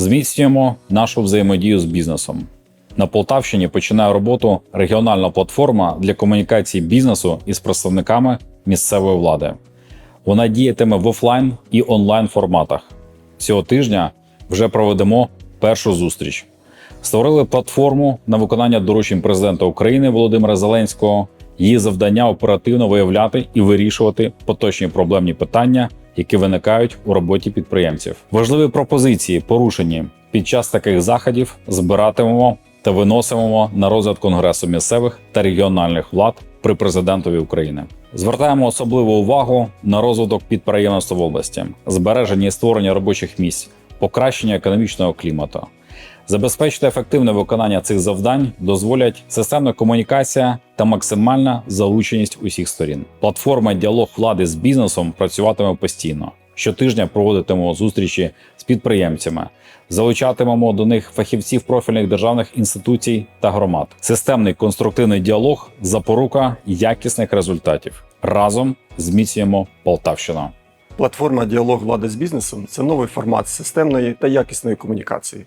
Зміцнюємо нашу взаємодію з бізнесом. На Полтавщині починає роботу регіональна платформа для комунікації бізнесу із представниками місцевої влади. Вона діятиме в офлайн і онлайн форматах. Цього тижня вже проведемо першу зустріч. Створили платформу на виконання доручень президента України Володимира Зеленського. Її завдання оперативно виявляти і вирішувати поточні проблемні питання, які виникають у роботі підприємців. Важливі пропозиції, порушені під час таких заходів, збиратимемо та виносимо на розгляд Конгресу місцевих та регіональних влад при президентові України. Звертаємо особливу увагу на розвиток підприємництва в області, збереження і створення робочих місць, покращення економічного клімату. Забезпечити ефективне виконання цих завдань дозволять системна комунікація та максимальна залученість усіх сторін. Платформа діалог влади з бізнесом працюватиме постійно. Щотижня проводитимемо зустрічі з підприємцями, залучатимемо до них фахівців профільних державних інституцій та громад. Системний конструктивний діалог запорука якісних результатів. Разом зміцнюємо Полтавщину. Платформа Діалог влади з бізнесом це новий формат системної та якісної комунікації.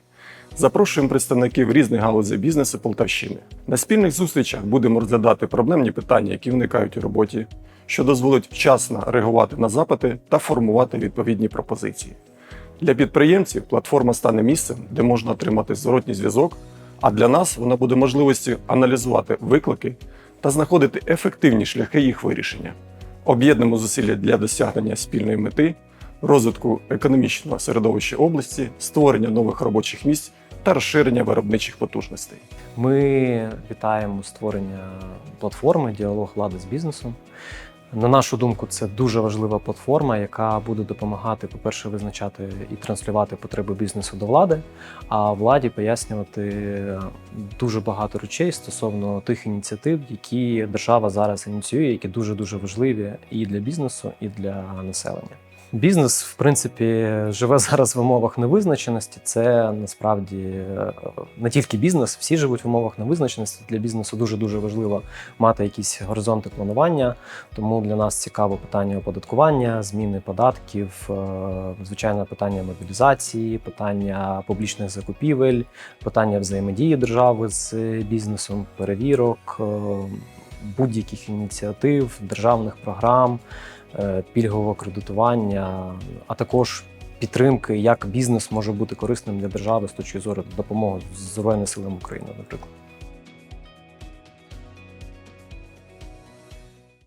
Запрошуємо представників різних галузей бізнесу Полтавщини. На спільних зустрічах будемо розглядати проблемні питання, які виникають у роботі, що дозволить вчасно реагувати на запити та формувати відповідні пропозиції. Для підприємців платформа стане місцем, де можна отримати зворотній зв'язок, а для нас вона буде можливістю аналізувати виклики та знаходити ефективні шляхи їх вирішення. Об'єднуємо зусилля для досягнення спільної мети, розвитку економічного середовища області, створення нових робочих місць та розширення виробничих потужностей. Ми вітаємо створення платформи Діалог влади з бізнесом. На нашу думку, це дуже важлива платформа, яка буде допомагати, по-перше, визначати і транслювати потреби бізнесу до влади, а владі пояснювати дуже багато речей стосовно тих ініціатив, які держава зараз ініціює, які дуже дуже важливі і для бізнесу, і для населення. Бізнес, в принципі, живе зараз в умовах невизначеності. Це насправді е, не тільки бізнес, всі живуть в умовах невизначеності. Для бізнесу дуже дуже важливо мати якісь горизонти планування. Тому для нас цікаво питання оподаткування, зміни податків, е, звичайно, питання мобілізації, питання публічних закупівель, питання взаємодії держави з бізнесом, перевірок, е, будь-яких ініціатив, державних програм е, пільгового кредитування, а також підтримки, як бізнес може бути корисним для держави з точки зору допомоги Збройним силам України, наприклад.